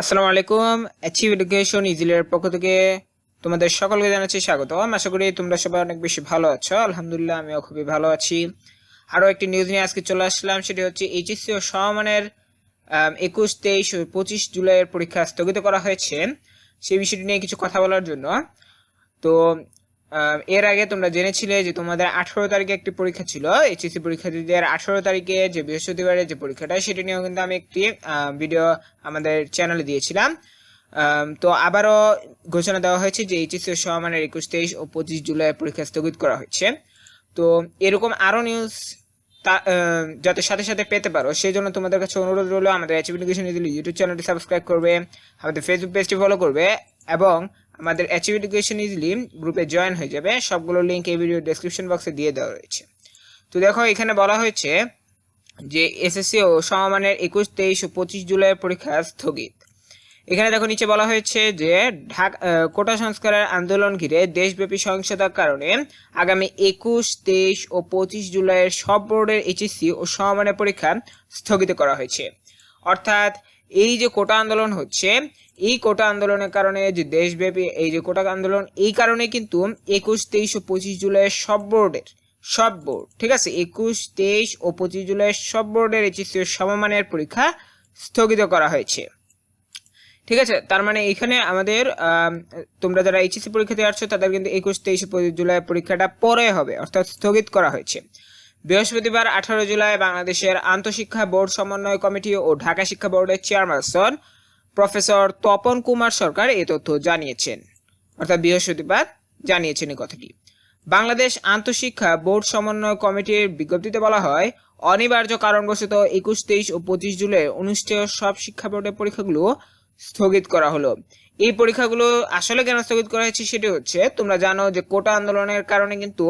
আসসালামু আলাইকুম। Achieve education ইজিলের পক্ষ থেকে তোমাদের সকলকে জানাচ্ছি স্বাগত। আশা করি তোমরা সবাই অনেক বেশি ভালো আছো। আলহামদুলিল্লাহ, আমিও খুবই ভালো আছি। আরও একটি নিউজ নিয়ে আজকে চলে আসলাম, সেটি হচ্ছে এইচএসসি ও সমানের একুশ, তেইশ ও পঁচিশ জুলাইয়ের পরীক্ষা স্থগিত করা হয়েছে। সেই বিষয়টি নিয়ে কিছু কথা বলার জন্য। তো এর আগে তোমরা জেনেছিলে যে তোমাদের আঠারো তারিখে একটি পরীক্ষা ছিল। এইচএসসি পরীক্ষার্থীদের আঠারো তারিখে যে বৃহস্পতিবারের যে পরীক্ষাটা, সেটি নিয়েও কিন্তু আমি একটি ভিডিও আমাদের চ্যানেলে দিয়েছিলাম। তো আবারও ঘোষণা দেওয়া হয়েছে যে এইচএসসি সমানের একুশ, তেইশ ও পঁচিশ জুলাই পরীক্ষা স্থগিত করা হয়েছে। তো এরকম আরও নিউজ যাতে সাথে সাথে পেতে পারো, সেই জন্য তোমাদের কাছে অনুরোধ রইল, আমাদের অ্যাচিভ ইউটিউব চ্যানেলটি সাবস্ক্রাইব করবে, আমাদের ফেসবুক পেজটি ফলো করবে, এবং আমাদের অ্যাচিভ এডুকেশন ইজিলি গ্রুপে জয়েন হয়ে যাবে। সবগুলো লিঙ্ক এই ভিডিও ডেসক্রিপশন বক্সে দিয়ে দেওয়া রয়েছে। তো দেখো, এখানে বলা হয়েছে যে এসএসসি ও সমমানের একুশ, তেইশ ও পঁচিশ জুলাই পরীক্ষা স্থগিত। এখানে দেখো, নিচে বলা হয়েছে যে ঢাকা কোটা সংস্কারের আন্দোলন ঘিরে দেশব্যাপী সহিংসতার কারণে আগামী একুশ, তেইশ ও পঁচিশ জুলাইয়ের সব বোর্ডের এইচএসসি ও সমমানের পরীক্ষা স্থগিত করা হয়েছে। অর্থাৎ এই যে কোটা আন্দোলন হচ্ছে, এই কোটা আন্দোলনের কারণে যে দেশব্যাপী এই যে কোটা আন্দোলন, এই কারণে কিন্তু একুশ, তেইশ ও পঁচিশ জুলাইয়ের সব বোর্ডের, সব বোর্ড, ঠিক আছে? একুশ, তেইশ ও পঁচিশ জুলাইয়ের সব বোর্ডের এইচএসসি সমমানের পরীক্ষা স্থগিত করা হয়েছে। ঠিক আছে? তার মানে এখানে আমাদের তোমরা যারা এইচএসসি পরীক্ষা দিয়ে আসছো, তাদের কিন্তু একুশ, তেইশ জুলাই পরীক্ষাটা পরে হবে, অর্থাৎ স্থগিত করা হয়েছে। বৃহস্পতিবার আঠারো জুলাই বাংলাদেশের আন্তঃশিক্ষা বোর্ড সমন্বয় কমিটি ও ঢাকা শিক্ষা বোর্ডের চেয়ারপারসন প্রফেসর তপন কুমার সরকার এ তথ্য জানিয়েছেন। অর্থাৎ বৃহস্পতিবার জানিয়েছেন এই কথাটি। বাংলাদেশ আন্তঃশিক্ষা বোর্ড সমন্বয় কমিটির বিজ্ঞপ্তিতে বলা হয়, অনিবার্য কারণবশত একুশ, তেইশ ও পঁচিশ জুলাই অনুষ্ঠেয় সব শিক্ষা বোর্ডের পরীক্ষাগুলো স্থগিত করা হলো। এই পরীক্ষাগুলো আসলে কেন স্থগিত করা হয়েছে সেটি হচ্ছে, তোমরা জানো যে কোটা আন্দোলনের কারণে কিন্তু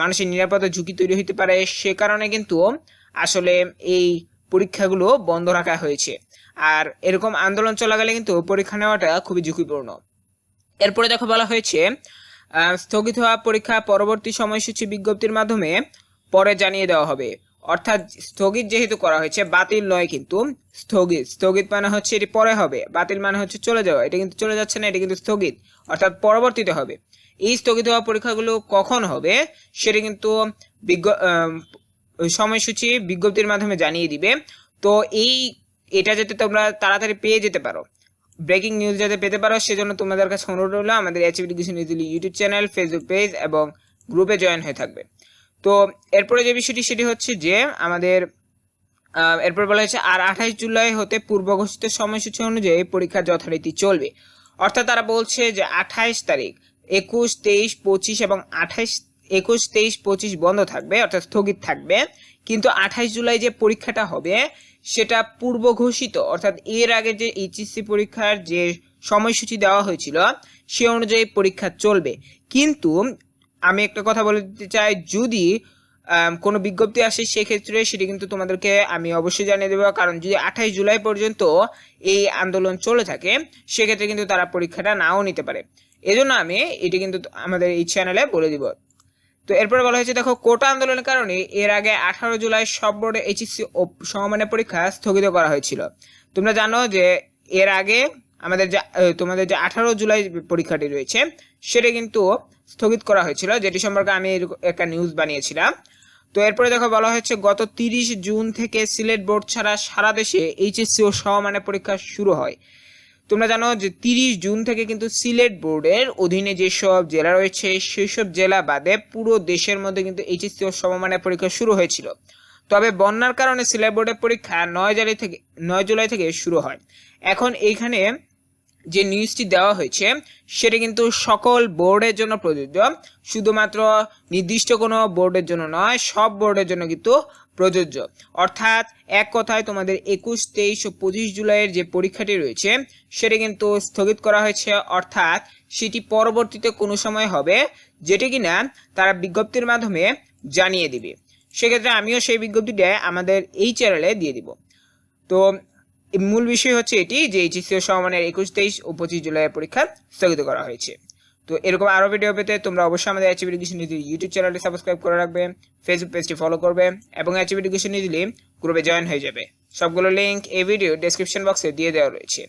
মানুষের নিরাপত্তা ঝুঁকি তৈরি হতে পারে, সে কারণে কিন্তু আসলে এই পরীক্ষাগুলো বন্ধ রাখা হয়েছে। আর এরকম আন্দোলন চলাকালে কিন্তু পরীক্ষা নেওয়াটা খুবই ঝুঁকিপূর্ণ। এরপরে দেখো বলা হয়েছে স্থগিত হওয়া পরীক্ষা পরবর্তী সময়সূচি বিজ্ঞপ্তির মাধ্যমে পরে জানিয়ে দেওয়া হবে। অর্থাৎ স্থগিত যেহেতু করা হয়েছে, বাতিল নয় কিন্তু স্থগিত। স্থগিত মানে হচ্ছে এটি পরে হবে, বাতিল মানে হচ্ছে চলে যাওয়া। এটা কিন্তু চলে যাচ্ছে না, এটা কিন্তু স্থগিত। অর্থাৎ পরবর্তীতে হবে। এই স্থগিত হওয়া পরীক্ষাগুলো কখন হবে, সেটা কিন্তু বিজ্ঞ সময়সূচি বিজ্ঞপ্তির মাধ্যমে জানিয়ে দিবে। তো এই, এটা যাতে তোমরা তাড়াতাড়ি পেয়ে যেতে পারো। ব্রেকিং নিউজ যাতে পেতে পারো, সেজন্য তোমাদের কাছে অনুরোধ রইল, আমাদের H education YouTube channel, Facebook page এবং গ্রুপে জয়েন হয়ে থাকবে। তো এরপরে যে বিষয়টি, সেটি হচ্ছে যে আমাদের এরপর বলা হয়েছে, আর আঠাইশ জুলাই হতে পূর্ব ঘোষিত সময়সূচি অনুযায়ী পরীক্ষা যথারীতি চলবে। অর্থাৎ তারা বলছে যে আঠাইশ তারিখ একুশ, তেইশ, পঁচিশ এবং আঠাইশ একুশ, তেইশ, পঁচিশ বন্ধ থাকবে, অর্থাৎ স্থগিত থাকবে। কিন্তু আঠাইশ জুলাই যে পরীক্ষাটা হবে, সেটা পূর্ব ঘোষিত, অর্থাৎ এর আগে যে এইচএসসি পরীক্ষার যে সময়সূচি দেওয়া হয়েছিল, সে অনুযায়ী পরীক্ষা চলবে। কিন্তু আমি একটা কথা বলে দিতে চাই, যদি কোনো বিজ্ঞপ্তি আসে, সেক্ষেত্রে সেটি কিন্তু তোমাদেরকে আমি অবশ্যই জানিয়ে দেবো। কারণ যদি আঠাইশ জুলাই পর্যন্ত এই আন্দোলন চলে থাকে, সেক্ষেত্রে কিন্তু তারা পরীক্ষাটা নাও নিতে পারে। এজন্য আমি এটি কিন্তু আমাদের এই চ্যানেলে বলে দিব। তো এরপরে বলা হয়েছে, দেখো, কোটা আন্দোলনের কারণে এর আগে আঠারো জুলাই সব বোর্ডে এইচএসসি ও সমমানের পরীক্ষা স্থগিত করা হয়েছিল। তোমরা জানো যে এর আগে আমাদের যে তোমাদের যে আঠারো জুলাই পরীক্ষাটি রয়েছে, সেটা কিন্তু স্থগিত করা হয়েছিল, যেটি সম্পর্কে আমি একটা নিউজ বানিয়েছিলাম। তো এরপরে দেখো, বলা হয়েছে, গত তিরিশ জুন থেকে সিলেট বোর্ড ছাড়া সারা দেশে এইচএসসি ও সমমানের পরীক্ষা শুরু হয়। তোমরা জানো যে তিরিশ জুন থেকে কিন্তু সিলেট বোর্ডের অধীনে যেসব জেলা রয়েছে, সেসব জেলা বাদে পুরো দেশের মধ্যে কিন্তু এইচএসসি ও সমমানের পরীক্ষা শুরু হয়েছিল। তবে বন্যার কারণে সিলেট বোর্ডের পরীক্ষা নয় জুলাই থেকে, নয় জুলাই থেকে শুরু হয়। এখন এইখানে যে নিউজটি দেওয়া হয়েছে, সেটা কিন্তু সকল বোর্ডের জন্য প্রযোজ্য। শুধুমাত্র নির্দিষ্ট কোনো বোর্ডের জন্য নয়, সব বোর্ডের জন্য কিন্তু প্রযোজ্য। অর্থাৎ এক কথায় তোমাদের একুশ, তেইশ ও পঁচিশ জুলাইয়ের যে পরীক্ষাটি রয়েছে, সেটি কিন্তু স্থগিত করা হয়েছে। অর্থাৎ সেটি পরবর্তীতে কোনো সময় হবে, যেটি কিনা তারা বিজ্ঞপ্তির মাধ্যমে জানিয়ে দিবে। সেক্ষেত্রে আমিও সেই বিজ্ঞপ্তিটা আমাদের এই চ্যানেলে দিয়ে দিব। তো মূল বিষয় হচ্ছে এটি, যে এইচএসসি ও সমমানের একুশ, তেইশ ও পঁচিশ জুলাইয়ের পরীক্ষা স্থগিত করা হয়েছে। তো এরকম আরও ভিডিও পেতে তোমরা অবশ্যই আমাদের এইচ এডুকেশন নিউজ ইউটিউব চ্যানেলটি সাবস্ক্রাইব করে রাখবে ফেসবুক পেজটি ফলো করবে এবং এইচ এডুকেশন নিউজলি গ্রুপে জয়েন হয়ে যাবে। সবগুলো লিঙ্ক এই ভিডিও ডেসক্রিপশন বক্সে দিয়ে দেওয়া রয়েছে।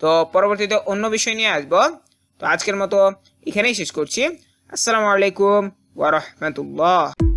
তো পরবর্তীতে অন্য বিষয় নিয়ে আসব। তো আজকের মতো এখানেই শেষ করছি। আসসালামু আলাইকুম ওয়া রাহমাতুল্লাহ।